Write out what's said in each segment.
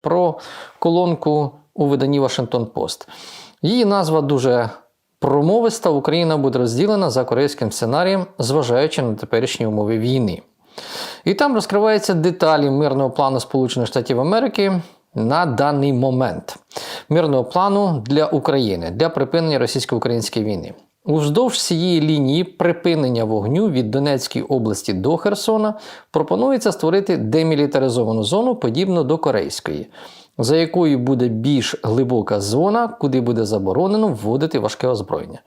про колонку у виданні Вашингтон Пост. Її назва дуже промовиста. Україна буде розділена за корейським сценарієм, зважаючи на теперішні умови війни. І там розкриваються деталі мирного плану Сполучених Штатів Америки на даний момент. Мирного плану для України для припинення російсько-української війни. Уздовж цієї лінії припинення вогню від Донецької області до Херсона пропонується створити демілітаризовану зону, подібну до корейської, за якою буде більш глибока зона, куди буде заборонено вводити важке озброєння.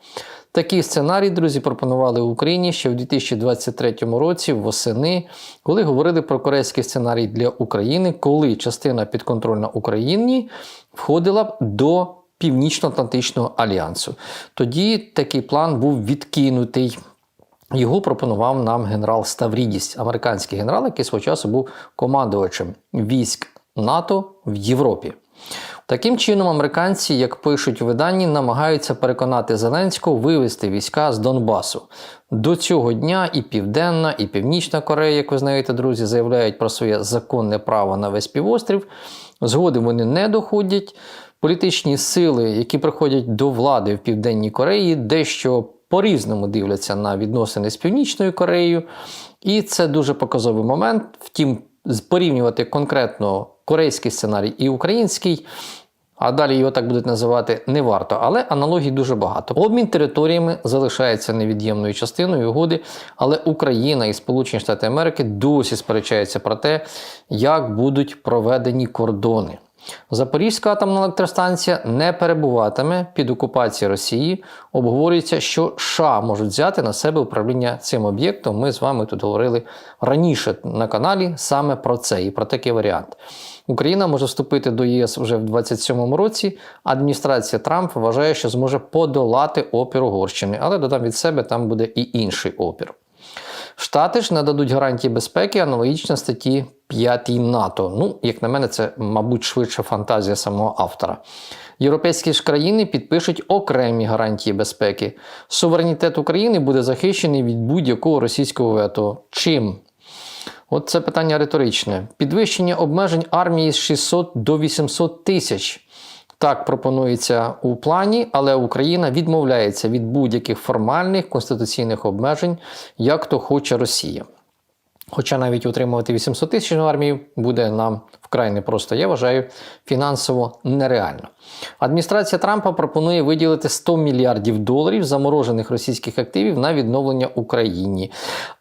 Такий сценарій, друзі, пропонували Україні ще в 2023 році, восени, коли говорили про корейський сценарій для України, коли частина підконтрольна Україні входила б до Північно-Атлантичного альянсу. Тоді такий план був відкинутий. Його пропонував нам генерал Ставрідіс, американський генерал, який свого часу був командувачем військ НАТО в Європі. Таким чином, американці, як пишуть у виданні, намагаються переконати Зеленського вивести війська з Донбасу. До цього дня і Південна, і Північна Корея, як ви знаєте, друзі, заявляють про своє законне право на весь півострів. Згоди вони не доходять. Політичні сили, які приходять до влади в Південній Кореї, дещо по-різному дивляться на відносини з Північною Кореєю. І це дуже показовий момент. Втім, порівнювати конкретно корейський сценарій і український. А далі його так будуть називати не варто, але аналогій дуже багато. Обмін територіями залишається невід'ємною частиною угоди, але Україна і Сполучені Штати Америки досі сперечаються про те, як будуть проведені кордони. Запорізька атомна електростанція не перебуватиме під окупацією Росії. Обговорюється, що США можуть взяти на себе управління цим об'єктом. Ми з вами тут говорили раніше на каналі саме про це і про такий варіант. Україна може вступити до ЄС вже в 27-му році. Адміністрація Трампа вважає, що зможе подолати опір Угорщини, але додам від себе там буде і інший опір. Штати ж нададуть гарантії безпеки аналогічно статті 5 НАТО. Ну, як на мене, це, мабуть, швидше фантазія самого автора. Європейські ж країни підпишуть окремі гарантії безпеки. Суверенітет України буде захищений від будь-якого російського вето. Чим? От це питання риторичне. Підвищення обмежень армії з 600 до 800 тисяч. Так пропонується у плані, але Україна відмовляється від будь-яких формальних конституційних обмежень, як то хоче Росія. Хоча навіть утримувати 800 тисяч армію буде нам вкрай непросто, я вважаю, фінансово нереально. Адміністрація Трампа пропонує виділити 100 мільярдів доларів заморожених російських активів на відновлення Україні.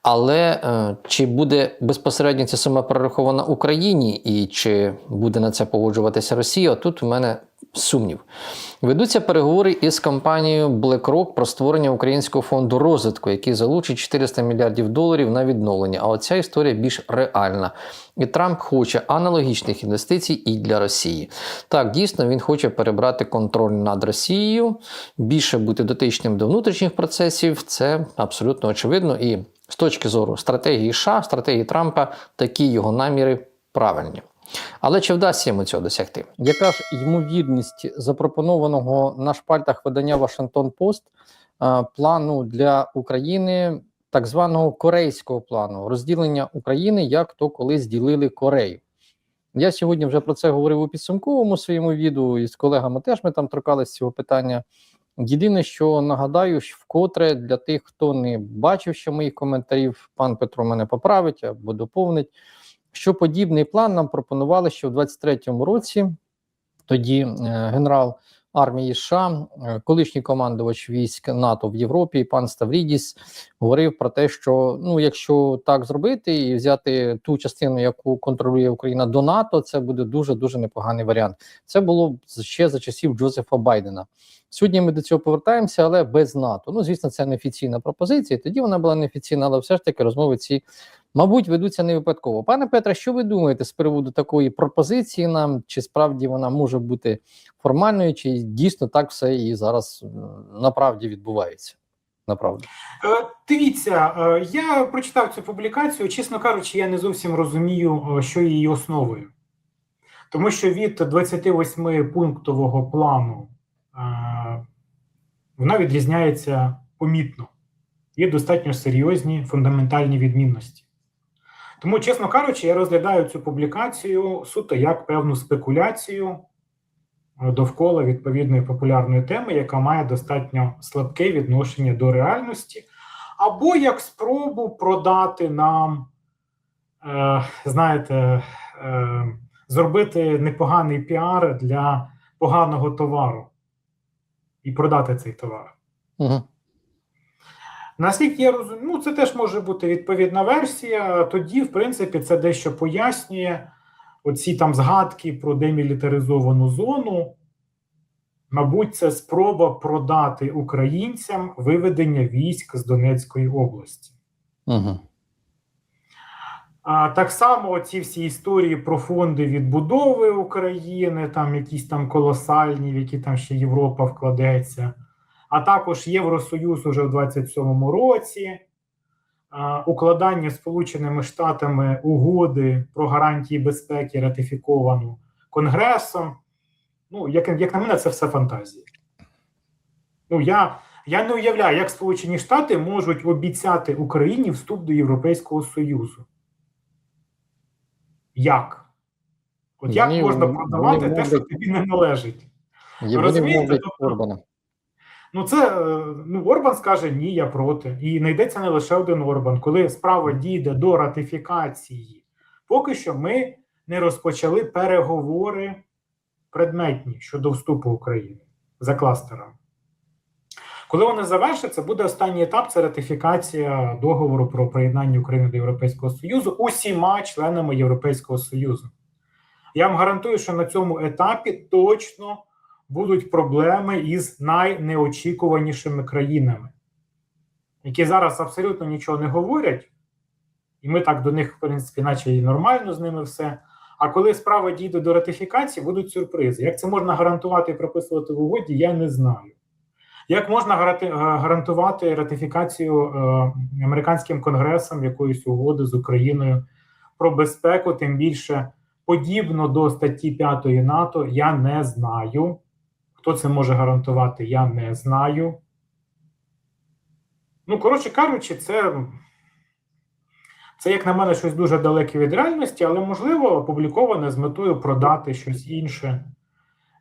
Але е, чи буде безпосередньо ця сума перерахована Україні і чи буде на це погоджуватися Росія? Тут у мене сумнів. Ведуться переговори із компанією BlackRock про створення українського фонду розвитку, який залучить 400 мільярдів доларів на відновлення. А оця історія більш реальна. І Трамп хоче аналогічних інвестицій і для Росії. Так, дійсно, він хоче перебрати контроль над Росією, більше бути дотичним до внутрішніх процесів. Це абсолютно очевидно. І з точки зору стратегії США, стратегії Трампа, такі його наміри правильні. Але чи вдасться йому цього досягти? Яка ж ймовірність запропонованого на шпальтах видання Вашингтон Пост е, плану для України, так званого корейського плану, розділення України, як то колись ділили Корею? Я сьогодні вже про це говорив у підсумковому своєму відео, і з колегами теж ми там торкалися цього питання. Єдине, що нагадаю, що вкотре для тих, хто не бачив ще моїх коментарів, пан Петро мене поправить або доповнить що подібний план нам пропонували ще в 23-му році. Тоді е, генерал армії США, е, колишній командувач військ НАТО в Європі, пан Ставрідіс, говорив про те, що ну, якщо так зробити і взяти ту частину, яку контролює Україна до НАТО, це буде дуже дуже непоганий варіант. Це було ще за часів Джозефа Байдена. Сьогодні ми до цього повертаємося, але без НАТО. Ну, звісно, це неофіційна пропозиція. Тоді вона була неофіційна, але все ж таки розмови ці мабуть, ведуться не випадково. Пане Петре, що ви думаєте з приводу такої пропозиції нам? Чи справді вона може бути формальною, чи дійсно так все і зараз направді відбувається? Направду. Е, Дивіться, е, я прочитав цю публікацію. Чесно кажучи, я не зовсім розумію, е, що її основою. Тому що від 28 пунктового плану вона відрізняється помітно. Є достатньо серйозні фундаментальні відмінності. Тому, чесно кажучи, я розглядаю цю публікацію суто як певну спекуляцію е, довкола відповідної популярної теми, яка має достатньо слабке відношення до реальності, або як спробу продати нам, е, знаєте, е, зробити непоганий піар для поганого товару і продати цей товар. Угу. Наскільки я розумію, ну це теж може бути відповідна версія. Тоді, в принципі, це дещо пояснює оці там згадки про демілітаризовану зону. Мабуть, це спроба продати українцям виведення військ з Донецької області. Угу. А так само ці всі історії про фонди відбудови України, там якісь там колосальні, в які там ще Європа вкладеться, а також Євросоюз уже в 27-му році, а, укладання Сполученими Штатами угоди про гарантії безпеки ратифіковану Конгресом. Ну, як, як на мене, це все фантазії. Ну, я, я не уявляю, як Сполучені Штати можуть обіцяти Україні вступ до Європейського Союзу. Як? От як Ні, можна продавати те, що тобі не належить? Вони Розумієте, тобто- Ну, це е, ну, Орбан скаже ні, я проти. І не йдеться не лише один Орбан. Коли справа дійде до ратифікації, поки що ми не розпочали переговори предметні щодо вступу України за кластером. Коли вони завершаться, буде останній етап це ратифікація договору про приєднання України до Європейського Союзу усіма членами Європейського Союзу. Я вам гарантую, що на цьому етапі точно будуть проблеми із найнеочікуванішими країнами, які зараз абсолютно нічого не говорять, і ми так до них, в принципі, наче і нормально з ними все. А коли справа дійде до ратифікації, будуть сюрпризи. Як це можна гарантувати і прописувати в угоді, я не знаю. Як можна е, гарантувати ратифікацію е, американським конгресом якоїсь угоди з Україною про безпеку, тим більше подібно до статті 5 НАТО, я не знаю. Хто це може гарантувати, я не знаю. Ну, коротше кажучи, це, це, як на мене, щось дуже далеке від реальності, але можливо опубліковане з метою продати щось інше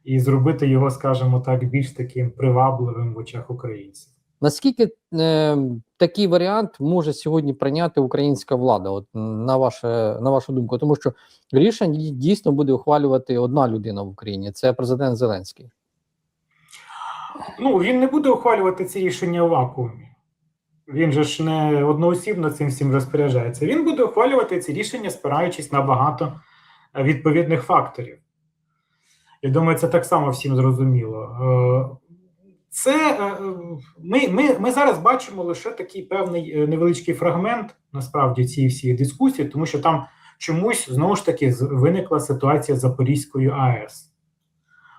і зробити його, скажімо так, більш таким привабливим в очах українців. Наскільки е, такий варіант може сьогодні прийняти українська влада? От на ваше на вашу думку, тому що рішення дійсно буде ухвалювати одна людина в Україні. Це президент Зеленський. Ну, він не буде ухвалювати ці рішення в вакуумі. Він же ж не одноосібно цим всім розпоряджається. Він буде ухвалювати ці рішення, спираючись на багато е, відповідних факторів. Я думаю, це так само всім зрозуміло. Е, Це е, е, ми, ми, ми зараз бачимо лише такий певний невеличкий фрагмент насправді цієї всієї дискусії, тому що там чомусь знову ж таки виникла ситуація з Запорізькою АЕС.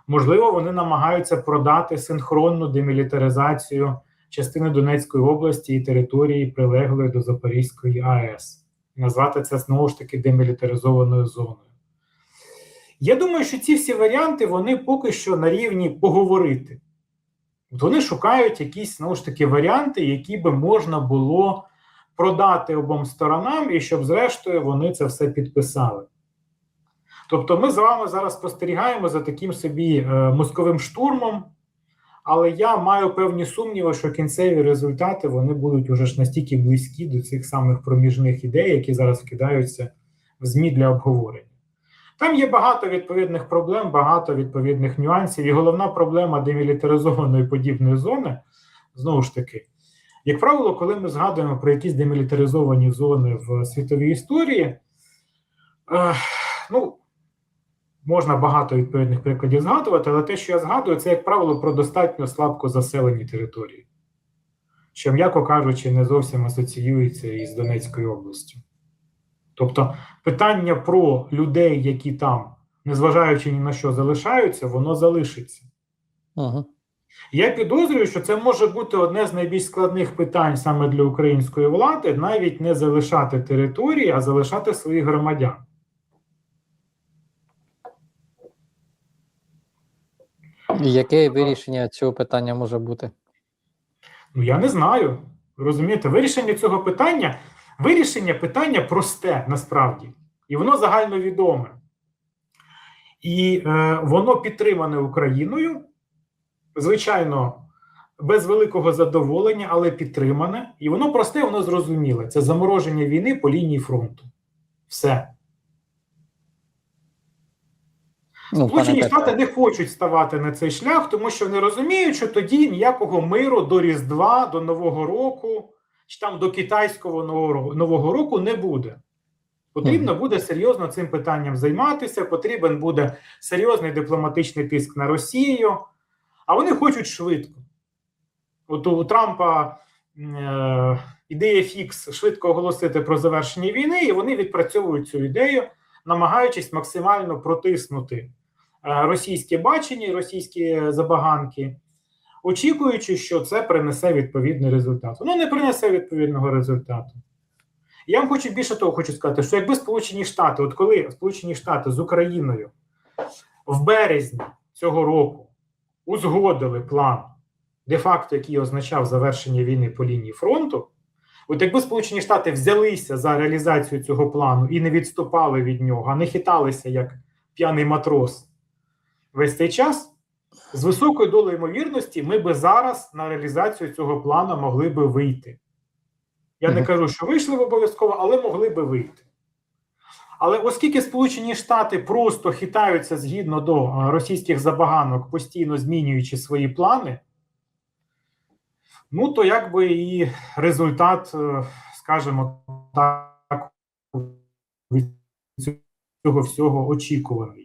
Можливо, вони намагаються продати синхронну демілітаризацію частини Донецької області і території, прилеглої до Запорізької АЕС. Назвати це знову ж таки демілітаризованою зоною. Я думаю, що ці всі варіанти вони поки що на рівні поговорити. От Вони шукають якісь знову ж таки варіанти, які би можна було продати обом сторонам, і щоб, зрештою, вони це все підписали. Тобто, ми з вами зараз спостерігаємо за таким собі е, мозковим штурмом, але я маю певні сумніви, що кінцеві результати вони будуть уже ж настільки близькі до цих самих проміжних ідей, які зараз кидаються в ЗМІ для обговорення. Там є багато відповідних проблем, багато відповідних нюансів. І головна проблема демілітаризованої подібної зони знову ж таки, як правило, коли ми згадуємо про якісь демілітаризовані зони в світовій історії, е, ну, можна багато відповідних прикладів згадувати, але те, що я згадую, це, як правило, про достатньо слабко заселені території, що, м'яко кажучи, не зовсім асоціюється із Донецькою областю. Тобто питання про людей, які там, незважаючи ні на що залишаються, воно залишиться. Угу. Я підозрюю, що це може бути одне з найбільш складних питань саме для української влади, навіть не залишати території, а залишати своїх громадян. Яке вирішення цього питання може бути? Ну я не знаю. Розумієте, вирішення цього питання Вирішення питання просте насправді, і воно загальновідоме. І е, воно підтримане Україною, звичайно, без великого задоволення, але підтримане. І воно просте, воно зрозуміле. Це замороження війни по лінії фронту. Все. Ну, Сполучені Штати не хочуть ставати на цей шлях, тому що вони розуміють, що тоді ніякого миру до Різдва, до Нового року, чи там до китайського нового року не буде. Потрібно буде серйозно цим питанням займатися. Потрібен буде серйозний дипломатичний тиск на Росію, а вони хочуть швидко. От у Трампа е, ідея фікс швидко оголосити про завершення війни, і вони відпрацьовують цю ідею, намагаючись максимально протиснути е, російське бачення російські забаганки, очікуючи, що це принесе відповідний результат. Воно не принесе відповідного результату. Я вам хочу більше того хочу сказати, що якби Сполучені Штати, от коли Сполучені Штати з Україною в березні цього року узгодили план, де-факто, який означав завершення війни по лінії фронту, от якби Сполучені Штати взялися за реалізацію цього плану і не відступали від нього, а не хиталися як п'яний матрос весь цей час, з високою долею ймовірності ми би зараз на реалізацію цього плану могли би вийти. Я не кажу, що вийшли б обов'язково, але могли би вийти. Але оскільки Сполучені Штати просто хитаються згідно до е, російських забаганок, постійно змінюючи свої плани, ну то якби і результат, е, скажімо так, від цього всього очікуваний.